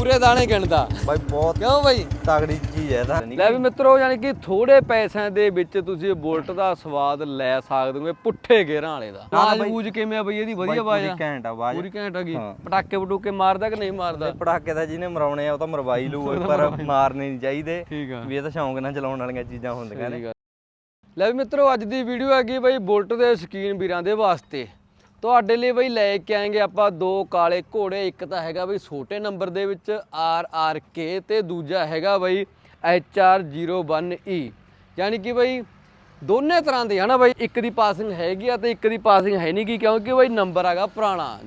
ਪੂਰੇ ਦਾਣੇ ਗਿਣਦਾ। ਬਾਈ ਬਹੁਤ ਕਿਉਂ ਬਾਈ? ਤਗੜੀ ਚੀਜ਼ ਹੈ ਤਾਂ। ਲੈ ਵੀ ਮਿੱਤਰੋ ਯਾਨੀ ਕਿ ਥੋੜੇ ਪੈਸਿਆਂ ਦੇ ਵਿੱਚ ਤੁਸੀਂ ਬੁਲਟ ਦਾ ਸਵਾਦ ਲੈ ਸਕਦੇ ਹੋ ਪੁੱਠੇ ਗੇਰਾਂ ਵਾਲੇ ਦਾ। ਨਾ ਆਵਾਜ਼ ਬਾਈ- ਬੂਝ ਕਿਵੇਂ ਆ ਬਈ ਇਹਦੀ ਵਧੀਆ ਆਵਾਜ਼ ਪੂਰੀ ਆ ਘੈਂਟ ਆਵਾਜ਼। ਪੂਰੀ ਘੈਂਟ ਆ ਗਈ। ਪਟਾਕੇ ਪਟੂਕੇ ਮਾਰਦਾ ਕਿ ਨਹੀਂ ਮਾਰਦਾ? ਪੜਾਕੇ ਦਾ ਜਿਹਨੇ ਮਰਾਉਣੇ ਆ ਉਹ ਤਾਂ ਮਰਵਾਈ ਲੂ ਪਰ ਮਾਰਨੇ ਨਹੀਂ ਚਾਹੀਦੇ। ਵੀ ਇਹ ਤਾਂ ਸ਼ੌਂਕ ਨਾਲ ਚਲਾਉਣ ਵਾਲੀਆਂ ਚੀਜ਼ਾਂ ਹੁੰਦੀਆਂ ਨੇ। ਲੈ ਵੀ ਮਿੱਤਰੋ ਅੱਜ ਦੀ ਵੀਡੀਓ ਹੈਗੀ ਬਈ ਬੁਲਟ ਦੇ ਸ਼ਕੀਨ ਵੀਰਾਂ ਦੇ ਵਾਸਤੇ। ਤੁਹਾਡੇ ਲਈ ਬਈ ਲੈ ਕੇ ਆਏਗੇ ਆਪਾਂ ਦੋ ਕਾਲੇ ਘੋੜੇ, ਇੱਕ ਤਾਂ ਹੈਗਾ ਬਈ ਛੋਟੇ ਨੰਬਰ ਦੇ ਵਿੱਚ ਆਰ ਆਰ ਕੇ ਤੇ ਦੂਜਾ ਹੈਗਾ ਬਈ ਐਚ ਆਰ 01E ਯਾਨੀ ਕਿ ਬਈ ਦੋਨੇ ਤਰ੍ਹਾਂ ਦੇ ਹਨਾ ਬਈ, ਇੱਕ ਦੀ ਪਾਸਿੰਗ ਹੈਗੀ ਆ ਤੇ ਇੱਕ ਦੀ ਪਾਸਿੰਗ ਹੈ ਨਹੀਂ ਗੀ ਕਿਉਂਕਿ ਬਈ ਨੰਬਰ ਹੈਗਾ ਪੁਰਾਣਾ।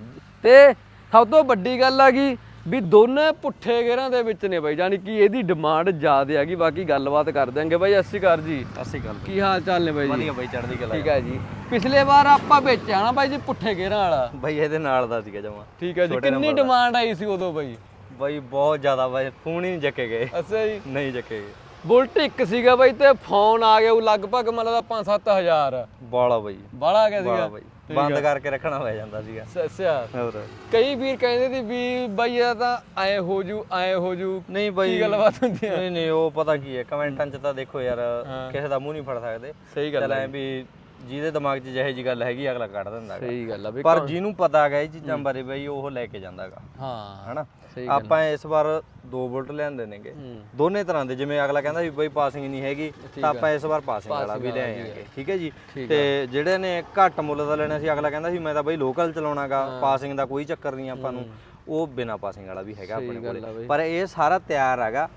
ਤੇ ਸਭ ਤੋਂ ਵੱਡੀ ਗੱਲ ਆ ਗਈ ਵੀ ਦੋਨੇ ਪੁੱਠੇ ਗੇਰਾਂ ਦੇ ਵਿੱਚ ਨੇ ਬਾਈ ਯਾਨੀ ਕਿ ਇਹਦੀ ਡਿਮਾਂਡ ਜ਼ਿਆਦਾ ਹੈਗੀ ਬਾਕੀ ਗੱਲਬਾਤ ਕਰ ਦਿਆਂਗੇ ਬਾਈ ਅੱਸੀ ਕਰ ਜੀ। ਅਸੀਂ ਗੱਲ ਕੀ ਹਾਲ ਚਾਲ ਨੇ ਬਾਈ ਜੀ? ਵਧੀਆ ਬਾਈ ਚੜ੍ਹਦੀ ਕਲਾ ਠੀਕ ਹੈ ਜੀ। ਪਿਛਲੇ ਵਾਰ ਆਪਾਂ ਵੇਚਿਆ ਨਾ ਬਾਈ ਜੀ ਪੁੱਠੇ ਗੇਰਾਂ ਵਾਲਾ। ਬਾਈ ਇਹਦੇ ਨਾਲ ਦਾ ਸੀਗਾ ਜਮਾ। ਠੀਕ ਹੈ ਜੀ ਕਿੰਨੀ। ਡਿਮਾਂਡ ਆਈ ਸੀ ਉਦੋਂ ਬਾਈ? ਬਾਈ ਬਹੁਤ ਜ਼ਿਆਦਾ ਬਾਈ ਫੋਨ ਹੀ ਨਹੀਂ ਚੱਕੇ ਗਏ। ਅੱਛਾ ਜੀ। ਨਹੀਂ ਚੱਕੇ ਗਏ। ਬੁਲਟ ਇੱਕ ਸੀਗਾ ਬਾਈ ਤੇ ਫੋਨ ਆ ਗਿਆ ਉਹ ਲਗਭਗ ਮਤਲਬ 5-7000 ਬਾਲਾ ਬਾਈ। ਬਾਹਲਾ ਆ ਗਿਆ ਬਾਲਾ ਸੀਗਾ ਬਾਈ। ਬੰਦ ਕਰਕੇ ਰੱਖਣਾ ਹੋਇਆ ਜਾਂਦਾ ਸੀਗਾ। ਅੱਛਾ, ਹੋਰ। ਕਈ ਵੀਰ ਕਹਿੰਦੇ ਸੀ ਵੀ ਬਾਈ ਇਹ ਤਾਂ ਐ ਹੋ ਜੂ ਐ ਹੋ ਜੂ। ਨਹੀਂ ਬਾਈ ਕੀ ਗੱਲਬਾਤ ਹੁੰਦੀ ਆ? ਨਹੀਂ ਨਹੀਂ ਉਹ ਪਤਾ ਕੀ ਹੈ ਕਮੈਂਟਾਂ 'ਚ ਤਾਂ ਦੇਖੋ ਯਾਰ ਕਿਸੇ ਦਾ ਮੂੰਹ ਨਹੀਂ ਫੜ ਸਕਦੇ। ਸਹੀ ਗੱਲ ਐ ਵੀ ਜਿਹਦੇ ਦਿਮਾਗ 'ਚ ਜਿਹੇ ਜੀ ਗੱਲ ਹੈਗੀ ਅਗਲਾ ਕੱਢ ਦਿੰਦਾ ਗਾ। ਸਹੀ ਗੱਲ ਆ ਵੀ ਪਰ ਜਿਹਨੂੰ ਪਤਾ ਹੈਗਾ ਇਹ ਚੀਜ਼ਾਂ ਬਾਰੇ ਬਈ ਉਹ ਲੈ ਕੇ ਜਾਂਦਾਗਾ ਹਾਂ ਹਨਾ? ਸਹੀ ਆਪਾਂ ਇਸ ਵਾਰ ਦੋ ਬੁਲਟ ਲਿਆਂਦੇ ਨੇਗੇ। ਹੂੰ। ਦੋਨੇ ਤਰ੍ਹਾਂ ਦੇ ਜਿਵੇਂ ਅਗਲਾ ਕਹਿੰਦਾ ਵੀ ਬਈ ਪਾਸਿੰਗ ਨਹੀਂ ਹੈਗੀ ਤਾਂ ਆਪਾਂ ਇਸ ਵਾਰ ਪਾਸਿੰਗ ਵਾਲਾ ਵੀ ਲਿਆਏ ਆਂਗੇ ਠੀਕ ਹੈ ਜੀ? ਤੇ ਜਿਹੜੇ ਨੇ ਘੱਟ ਮੁੱਲ ਦਾ ਲੈਣਾ ਸੀ ਅਗਲਾ ਕਹਿੰਦਾ ਸੀ ਮੈਂ ਤਾਂ ਬਈ ਲੋਕਲ ਚਲਾਉਣਾਗਾ ਪਾਸਿੰਗ ਦਾ ਕੋਈ ਚੱਕਰ ਨਹੀਂ ਆਪਾਂ ਨੂੰ। ਉਹ ਬਿਨਾ ਪਾਸਿੰਗ ਵਾਲਾ ਵੀ ਹੈਗਾ ਆਪਣੇ ਕੋਲੇ। ਪਰ ਇਹ ਸਾਰਾ ਤਿਆਰ ਹੈਗਾ।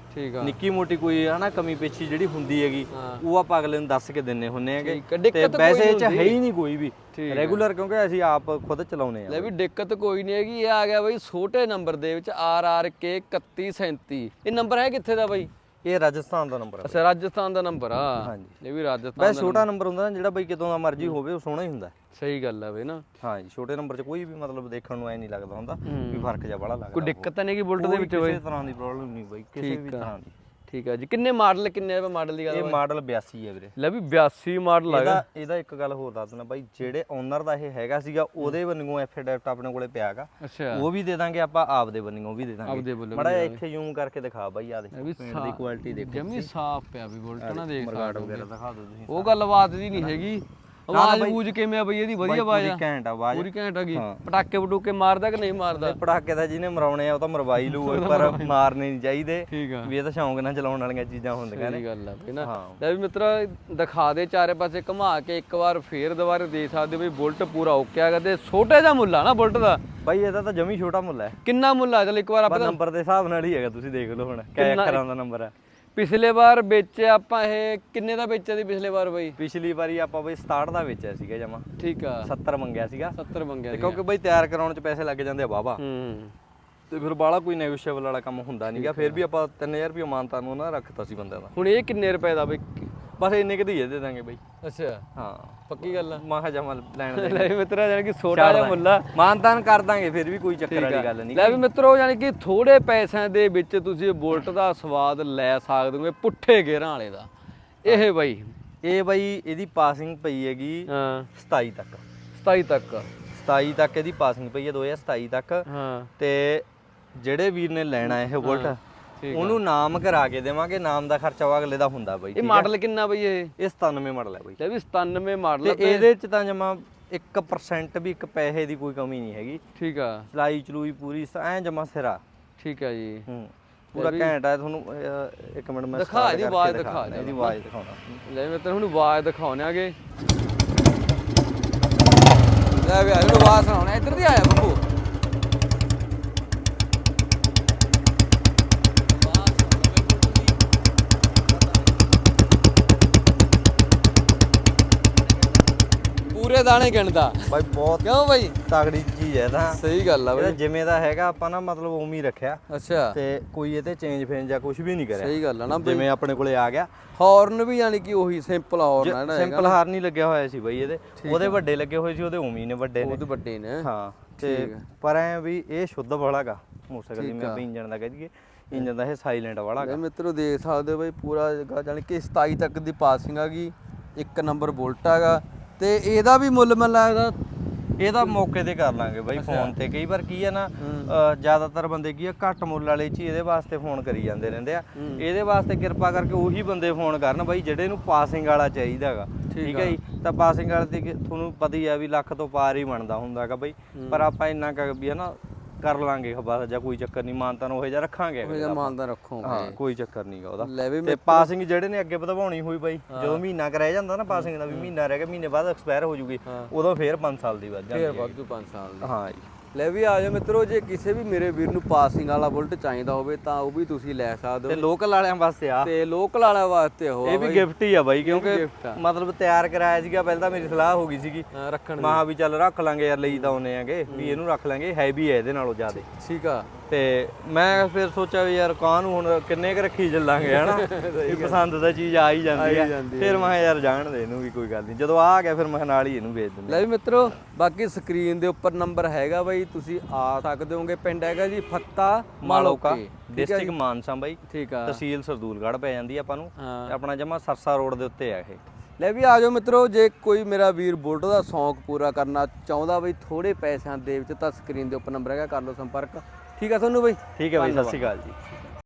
ਨਿੱਕੀ ਮੋਟੀ ਕੋਈ ਹਨਾ ਕਮੀ ਪੇਛੀ ਜਿਹੜੀ ਹੁੰਦੀ ਹੈਗੀ। ਉਹ ਆਪਾਂ ਅਗਲੇ ਨੂੰ ਦੱਸ ਕੇ ਦਿੰਨੇ ਹੁੰਨੇ ਹੈਗੇ। ਤੇ ਵੈਸੇ ਇਹ ਚ ਹੈ ਹੀ ਨਹੀਂ। ਕੋਈ ਵੀ। ਰੈਗੂਲਰ ਕਿਉਂਕਿ ਅਸੀਂ ਆਪ ਖੁਦ ਚਲਾਉਨੇ ਆ। ਲੈ ਵੀ ਦਿੱਕਤ ਕੋਈ ਨਹੀਂ ਹੈਗੀ। ਇਹ ਆ ਗਿਆ ਬਈ ਛੋਟੇ ਨੰਬਰ ਦੇ ਵਿੱਚ ਆਰ ਆਰ ਕੇ 3137 ਇਹ ਨੰਬਰ ਹੈ ਕਿੱਥੇ ਦਾ ਬਈ? ਇਹ ਰਾਜਸਥਾਨ ਦਾ ਨੰਬਰ ਹੈ ਅੱਛਾ ਰਾਜਸਥਾਨ ਦਾ ਨੰਬਰ ਆ। ਹਾਂਜੀ। ਇਹ ਵੀ ਰਾਜਸਥਾਨ ਵੈਸੇ ਛੋਟਾ ਨੰਬਰ। ਹੁੰਦਾ ਨਾ ਜਿਹੜਾ ਬਈ ਕਿਤੋਂ ਦਾ ਮਰਜ਼ੀ ਹੋਵੇ ਉਹ ਸੋਹਣਾ ਹੀ ਹੁੰਦਾ। ਸਹੀ ਗੱਲ ਆ ਬਈ ਨਾ। ਹਾਂ ਜੀ ਛੋਟੇ ਨੰਬਰ 'ਚ ਕੋਈ ਵੀ ਮਤਲਬ ਦੇਖਣ ਨੂੰ ਐ ਨਹੀਂ ਲੱਗਦਾ ਹੁੰਦਾ ਵੀ ਫ਼ਰਕ ਜਿਹਾ ਬੜਾ ਲੱਗਦਾ ਕੋਈ ਦਿੱਕਤ ਤਾਂ ਨਹੀਂ ਕਿ ਬੁਲਟ ਦੇ ਵਿੱਚ ਕਿਸੇ ਤਰ੍ਹਾਂ ਦੀ ਪ੍ਰੋਬਲਮ ਨਹੀਂ ਬਈ ਕਿਸੇ ਵੀ ਤਰ੍ਹਾਂ ਦੀ। ਠੀਕ ਆ ਜੀ। ਕਿੰਨੇ ਮਾਡਲ ਕਿੰਨੇ ਮਾਡਲ ਦੀ ਗੱਲ ਇਹ ਮਾਡਲ 82 ਹੈ ਵੀਰੇ। ਲੈ ਵੀ 82 ਮਾਡਲ ਆ ਇਹਦਾ ਇਹਦਾ ਇੱਕ ਗੱਲ ਹੋਰ ਦੱਸ ਦਿੰਦਾ ਬਾਈ ਜਿਹੜੇ ਓਨਰ ਦਾ ਇਹ ਹੈਗਾ ਸੀਗਾ ਉਹਦੇ ਬੰਨਿਓ ਐਫੀਡੈਵਿਟ ਆਪਣੇ ਕੋਲੇ ਪਿਆਗਾ ਅੱਛਾ। ਉਹ ਵੀ ਦੇ ਦਾਂਗੇ ਆਪਾਂ ਆਪ ਦੇ ਬੰਨਿਓ ਵੀ ਦੇ ਦਾਂਗੇ। ਆਪਦੇ ਵੱਲੋਂ ਮੜਾ ਇੱਥੇ ਜ਼ੂਮ ਕਰਕੇ ਦਿਖਾ ਬਾਈ ਆ ਦੇਖੋ ਵੀ ਪੇਂਟ ਦੀ ਕੁਆਲਿਟੀ ਦੇਖੋ ਜਮੀ ਸਾਫ਼ ਪਿਆ ਵੀ ਬੁਲਟ ਨਾ ਦੇਖ ਮਰਗਾੜ ਵਗੈਰਾ ਦਿਖਾ ਦਿਓ ਤੁਸੀਂ। ਉਹ ਗੱਲਬਾਤ ਜੀ ਨਹੀਂ ਹੈਗੀ। ਆਵਾਜ਼ ਬੂਝ ਕਿਵੇਂ ਆ ਬਈ? ਇਹਦੀ ਵਧੀਆ ਆਵਾਜ਼ ਪੂਰੀ ਆ। ਘੈਂਟ ਆਵਾਜ਼। ਪੂਰੀ ਘੈਂਟ ਆ ਗਈ। ਹਾਂ। ਪਟਾਕੇ ਪਟੂਕੇ ਮਾਰਦਾ ਕਿ ਨਹੀਂ ਮਾਰਦਾ? ਪੜਾਕੇ ਦਾ ਜਿਹਨੇ ਮਰਾਉਣੇ ਆ ਉਹ ਤਾਂ ਮਰਵਾਈ ਲੂ ਪਰ ਮਾਰਨੇ ਨਹੀਂ ਚਾਹੀਦੇ। ਵੀ ਇਹ ਤਾਂ ਸ਼ੌਂਕ ਨਾਲ ਚਲਾਉਣ ਵਾਲੀਆਂ ਚੀਜ਼ਾਂ ਹੁੰਦੀਆਂ ਨੇ। ਸਹੀ ਗੱਲ ਆ ਬਈ ਨਾ। ਲੈ ਵੀ ਮਿੱਤਰਾ ਦਿਖਾ ਦੇ ਚਾਰੇ ਪਾਸੇ ਘੁਮਾ ਕੇ ਇੱਕ ਵਾਰ ਫੇਰ ਦੁਬਾਰਾ ਦੇਖ ਸਕਦੇ ਵੀ ਬੁਲਟ ਪੂਰਾ ਓਕੇ ਆ ਤੇ ਛੋਟੇ ਜਿਹਾ ਮੁੱਲ ਆ ਨਾ ਬੁਲਟ ਦਾ? ਬਾਈ ਇਹਦਾ ਤਾਂ ਜਮੀ ਛੋਟਾ ਮੁੱਲ ਹੈ ਕਿੰਨਾ ਮੁੱਲ ਆ ਚਲ ਇੱਕ ਵਾਰ ਆਪਾਂ ਨੰਬਰ ਦੇ ਹਿਸਾਬ ਨਾਲ ਹੀ ਹੈਗਾ ਤੁਸੀਂ ਦੇਖ ਲਓ ਹੁਣ ਕਿਆ ਅੱਖਰਾਂ ਦਾ ਨੰਬਰ ਹੈ ਪਿਛਲੇ ਵਾਰ ਵੇਚਿਆ ਆਪਾਂ ਇਹ ਕਿੰਨੇ ਦਾ ਵੇਚਿਆ ਸੀ ਪਿਛਲੇ ਵਾਰ ਬਈ? ਪਿਛਲੀ ਵਾਰੀ ਆਪਾਂ ਬਈ 67 ਦਾ ਵੇਚਿਆ ਸੀਗਾ ਜਮਾ। ਠੀਕ ਆ। 70 ਮੰਗਿਆ ਸੀਗਾ। 70 ਮੰਗਿਆ ਸੀ ਕਿਉਂਕਿ ਬਈ ਤਿਆਰ ਕਰਾਉਣ ਚ ਪੈਸੇ ਲੱਗ ਜਾਂਦੇ ਆ ਵਾਵਾ ਹੂੰ। ਤੇ ਫਿਰ ਬਾਲਾ ਕੋਈ ਨੈਗੋਸ਼ੀਏਬਲ ਵਾਲਾ ਕੰਮ ਹੁੰਦਾ ਨਹੀਂਗਾ ਫਿਰ ਵੀ ਆਪਾਂ 3000 ਰੁਪਏ ਮਾਨਤਾ ਨੂੰ ਨਾ ਰੱਖਤਾ ਸੀ ਬੰਦੇ ਦਾ। ਹੁਣ ਇਹ ਕਿੰਨੇ ਰੁਪਏ ਦਾ ਬਈ? ਬਸ ਇੰਨੇ ਕਦੀ ਦੇ ਦਾਂਗੇ ਬਈ। ਅੱਛਾ। ਹਾਂ। ਪੱਕੀ ਗੱਲ ਆ। ਮਾਹਾ ਜਮਾ ਲੈਣ ਦੇ। ਲੈ ਵੀ ਮਿੱਤਰਾ ਜਾਨ ਕਿ ਛੋਟਾ ਜਿਹਾ ਮੁੱਲ। ਮਾਨਤਾਨ ਕਰ ਦਾਂਗੇ ਫਿਰ ਵੀ ਕੋਈ ਚੱਕਰ ਵਾਲੀ ਗੱਲ ਨਹੀਂ। ਲੈ ਵੀ ਮਿੱਤਰੋ ਯਾਨੀ ਕਿ ਥੋੜੇ ਪੈਸਿਆਂ ਦੇ ਵਿੱਚ ਤੁਸੀਂ ਬੁਲਟ ਦਾ ਸਵਾਦ ਲੈ ਸਕਦੇ ਹੋ ਪੁੱਠੇ ਗੇਰਾਂ ਵਾਲੇ ਦਾ। ਇਹ ਬਈ। ਇਹ ਬਈ ਇਹਦੀ ਪਾਸਿੰਗ ਪਈ ਹੈਗੀ ਹਾਂ। 27 ਤੱਕ। 27 ਤੱਕ। 27 ਤੱਕ ਇਹਦੀ ਪਾਸਿੰਗ ਪਈ ਹੈ 2027 ਤੱਕ। ਹਾਂ। ਤੇ ਜਿਹੜੇ ਵੀਰ ਨੇ ਲੈਣਾ ਇਹ ਬੁਲਟ ਉਹਨੂੰ ਨਾਮ ਕਰਾ ਕੇ ਦੇਵਾਂਗੇ ਨਾਮ ਦਾ ਖਰਚਾ ਉਹ ਅਗਲੇ ਦਾ ਹੁੰਦਾ ਬਈ ਇਹ ਮਾਡਲ ਕਿੰਨਾ ਬਈ ਇਹ? ਇਹ 97 ਮਾਡਲ ਹੈ ਬਈ। ਲੈ ਵੀ 97 ਮਾਡਲ ਤੇ ਇਹਦੇ ਚ ਤਾਂ ਜਮਾ 1% ਵੀ ਇੱਕ ਪੈਸੇ ਦੀ ਕੋਈ ਕਮੀ ਨਹੀਂ ਹੈਗੀ। ਠੀਕ ਆ। ਚਲਾਈ ਚਲੂਈ ਪੂਰੀ ਐ ਜਮਾ ਸਿਰਾ। ਠੀਕ ਆ ਜੀ। ਹੂੰ। ਪੂਰਾ ਘੈਂਟ ਹੈ ਤੁਹਾਨੂੰ ਇੱਕ ਮਿੰਟ ਮੈਂ ਦਿਖਾ ਇਹਦੀ ਆਵਾਜ਼ ਦਿਖਾ ਇਹਦੀ ਆਵਾਜ਼। ਦਿਖਾਉਣਾ। ਲੈ ਮੈਂ ਤੈਨੂੰ ਆਵਾਜ਼ ਦਿਖਾਉਣੇ ਆਗੇ। ਲੈ ਵੀ ਇਹਨੂੰ ਆਵਾਜ਼ ਸੁਣਾਉਣਾ ਇੱਧਰ ਦੀ ਆਇਆ ਬੱਬੂ ਪੂਰੇ ਦਾਣੇ ਗਿਣਦਾ। ਬਾਈ ਬਹੁਤ ਕਿਉਂ ਬਾਈ? ਤਗੜੀ ਚੀਜ਼ ਹੈ ਤਾਂ। ਸਹੀ ਗੱਲ ਆ ਬਾਈ। ਜਿਵੇਂ ਦਾ ਹੈਗਾ ਆਪਾਂ ਨਾ ਮਤਲਬ ਉਵੇਂ ਹੀ ਰੱਖਿਆ। ਅੱਛਾ। ਤੇ ਕੋਈ ਇਹਤੇ ਚੇਂਜ ਫੇਂਜ ਜਾਂ ਕੁਝ ਵੀ ਨਹੀਂ ਕਰਿਆ। ਸਹੀ ਗੱਲ ਆ ਨਾ ਜਿਵੇਂ ਆਪਣੇ ਕੋਲੇ ਆ ਗਿਆ। ਹਾਰਨ ਵੀ ਯਾਨੀ ਕਿ ਉਹੀ ਸਿੰਪਲ ਹਾਰਨ ਆ ਨਾ। ਸਿੰਪਲ ਹਾਰ ਨਹੀਂ ਲੱਗਿਆ ਹੋਇਆ ਸੀ ਬਈ ਇਹਦੇ। ਉਹਦੇ ਵੱਡੇ ਲੱਗੇ ਹੋਏ ਸੀ ਉਹਦੇ ਉਵੇਂ ਹੀ ਨੇ ਵੱਡੇ ਨੇ। ਉਹ ਤੇ ਵੱਡੇ ਨੇ। ਹਾਂ ਤੇ ਪਰ ਐ ਵੀ ਇਹ ਸ਼ੁੱਧ ਵਾਲਾਗਾ ਮੋਟਰਸਾਈਕਲ ਜਿਵੇਂ ਆਪਾਂ ਇੰਜਨ ਦਾ ਕਹਿ ਦਈਏ ਇੰਜਨ ਦਾ ਇਹ ਸਾਇਲੈਂਟ ਵਾਲਾਗਾ ਮਿੱਤਰੋ ਦੇਖ ਸਕਦੇ ਹੋ ਬਈ ਪੂਰਾ ਜਾਣੀ ਕਿ 27 ਤੱਕ ਦੀ ਪਾਸਿੰਗ ਆ ਗਈ ਇੱਕ ਨੰਬਰ ਬੁਲਟ ਹੈਗਾ ਤੇ ਇਹਦਾ ਵੀ ਮੁੱਲ ਮੈਨੂੰ ਲੱਗਦਾ ਇਹਦਾ ਮੌਕੇ ਤੇ ਕਰ ਲਾਂਗੇ ਬਾਈ ਫੋਨ ਤੇ। ਕਈ ਵਾਰ ਕੀ ਹੈ। ਨਾ ਜ਼ਿਆਦਾਤਰ ਬੰਦੇ ਕੀ ਆ ਘੱਟ ਮੁੱਲ ਵਾਲੇ ਚ ਇਹਦੇ ਵਾਸਤੇ ਫੋਨ ਕਰੀ ਜਾਂਦੇ ਰਹਿੰਦੇ ਆ। ਇਹਦੇ ਵਾਸਤੇ ਕਿਰਪਾ ਕਰਕੇ ਉਹੀ ਬੰਦੇ ਫੋਨ ਕਰਨ ਬਾਈ ਜਿਹੜੇ ਨੂੰ ਪਾਸਿੰਗ ਵਾਲਾ ਚਾਹੀਦਾ ਹੈਗਾ ਠੀਕ ਹੈ ਜੀ? ਤਾਂ ਪਾਸਿੰਗ ਵਾਲੇ ਤੇ ਤੁਹਾਨੂੰ ਪਤਾ ਹੀ ਆ ਵੀ ਲੱਖ ਤੋਂ ਪਾਰ ਹੀ ਬਣਦਾ ਹੁੰਦਾਗਾ ਬਾਈ। ਪਰ ਆਪਾਂ ਇੰਨਾ ਕਰ ਵੀ ਹੈ ਨਾ ਕਰ ਲਾਂਗੇ ਬਸ ਜਾਂ ਕੋਈ ਚੱਕਰ ਨਹੀਂ ਮਾਨਤਾ ਨੂੰ ਉਹ ਜਿਹਾ ਰੱਖਾਂਗੇ ਉਹ ਜਿਹਾ ਮਾਨਦਾ ਰੱਖੋਗੇ। ਹਾਂ ਕੋਈ ਚੱਕਰ ਨਹੀਂਗਾ ਉਹਦਾ। ਲੈ ਵੀ ਤੇ ਪਾਸਿੰਗ ਜਿਹੜੇ ਨੇ ਅੱਗੇ ਵਧਵਾਉਣੀ ਹੋਈ ਬਾਈ ਜਦੋਂ ਮਹੀਨਾ ਕੁ ਰਹਿ ਜਾਂਦਾ ਨਾ ਪਾਸਿੰਗ ਦਾ ਵੀ ਮਹੀਨਾ ਰਹਿ ਗਿਆ ਮਹੀਨੇ ਬਾਅਦ ਐਕਸਪਾਇਰ ਹੋ ਜੂਗੀ ਉਦੋਂ ਫੇਰ 5 ਸਾਲ ਦੀ ਵੱਧ ਜਾਂਦੀ ਫੇਰ ਹੈ। ਵਾਧੂ 5 ਸਾਲ ਦੀ। ਹਾਂ ਜੀ। ਲੈ ਵੀ ਆ ਜਾਓ ਮਿੱਤਰੋ ਜੇ ਕਿਸੇ ਵੀ ਮੇਰੇ ਵੀਰ ਨੂੰ ਪਾਸਿੰਗ ਵਾਲਾ ਬੁਲਟ ਚਾਹੀਦਾ ਹੋਵੇ ਤਾਂ ਉਹ ਵੀ ਤੁਸੀਂ ਲੈ ਸਕਦੇ ਤੇ ਹੋ ਲੋਕਲ ਵਾਲਿਆਂ ਵਾਸਤੇ ਆ। ਤੇ ਲੋਕਲ ਵਾਲਿਆਂ ਵਾਸਤੇ ਉਹ ਇਹ ਵੀ ਗਿਫਟ ਹੀ ਆ ਬਾਈ ਕਿਉਂਕਿ। ਮਤਲਬ ਤਿਆਰ ਕਰਾਇਆ ਸੀਗਾ ਪਹਿਲਾਂ ਤਾਂ ਮੇਰੀ ਸਲਾਹ ਹੋ ਗਈ ਸੀਗੀ। ਮਹਾ ਵੀ ਚੱਲ ਰੱਖ ਲਾਂਗੇ ਯਾਰ ਲਈ ਤਾਂ ਆਉਨੇ ਆਗੇ ਵੀ ਇਹਨੂੰ ਰੱਖ ਲਾਂਗੇ ਹੈਵੀ ਹੈ ਇਹਦੇ ਨਾਲੋਂ ਜ਼ਿਆਦਾ। ਠੀਕ ਆ। ਤੇ ਮੈਂ ਫਿਰ ਸੋਚਿਆ ਵੀ ਯਾਰ ਕਾਂ ਨੂੰ ਹੁਣ ਕਿੰਨੇ ਕ ਰੱਖੀ ਚੱਲਾਂਗੇ ਹਨਾ? ਵੀ ਪਸੰਦ ਦਾ ਚੀਜ਼ ਆ ਹੀ ਜਾਂਦੀ ਆ ਫਿਰ ਮੈਂ ਯਾਰ ਜਾਣ ਦੇ ਇਹਨੂੰ ਵੀ ਕੋਈ ਗੱਲ ਨਹੀਂ। ਜਦੋਂ ਆ ਗਿਆ ਫਿਰ ਮੈਂ ਨਾਲ ਹੀ ਇਹਨੂੰ ਵੇਚ ਦਿੰਦੇ ਲੈ ਵੀ ਮਿੱਤਰੋ ਬਾਕੀ ਸਕਰੀਨ ਦੇ ਉੱਪਰ ਨੰਬਰ ਹੈਗਾ ਬਾਈ ਤੁਸੀਂ ਆ ਸਕਦੇ ਹੋਗੇ। ਪਿੰਡ ਹੈਗਾ ਜੀ ਫੱਤਾ ਮਾਲੋਕਾ ਡਿਸਟ੍ਰਿਕਟ ਮਾਨਸਾ ਬਾਈ। ਠੀਕ ਆ। ਤਹਿਸੀਲ ਸਰਦੂਲਗੜ੍ਹ ਪੈ ਜਾਂਦੀ ਆਪਾਂ ਨੂੰ। ਆਪਣਾ ਜਮਾ ਸਰਸਾ ਰੋਡ ਦੇ ਉੱਤੇ ਆ ਇਹ। ਲੈ ਵੀ ਆ ਜਾਓ ਮਿੱਤਰੋ ਜੇ ਕੋਈ ਮੇਰਾ ਵੀਰ ਬੁਲਟ ਦਾ ਸ਼ੌਂਕ ਪੂਰਾ ਕਰਨਾ ਚਾਹੁੰਦਾ ਬਈ ਥੋੜੇ ਪੈਸਿਆਂ ਦੇ ਵਿੱਚ ਤਾਂ ਸਕਰੀਨ ਦੇ ਉੱਪਰ ਨੰਬਰ ਹੈਗਾ ਕਰ ਲਓ ਸੰਪਰਕ। ਠੀਕ ਆ ਤੁਹਾਨੂੰ ਬਈ? ਠੀਕ ਹੈ ਬਾਈ ਸਤਿ ਸ਼੍ਰੀ ਅਕਾਲ ਜੀ।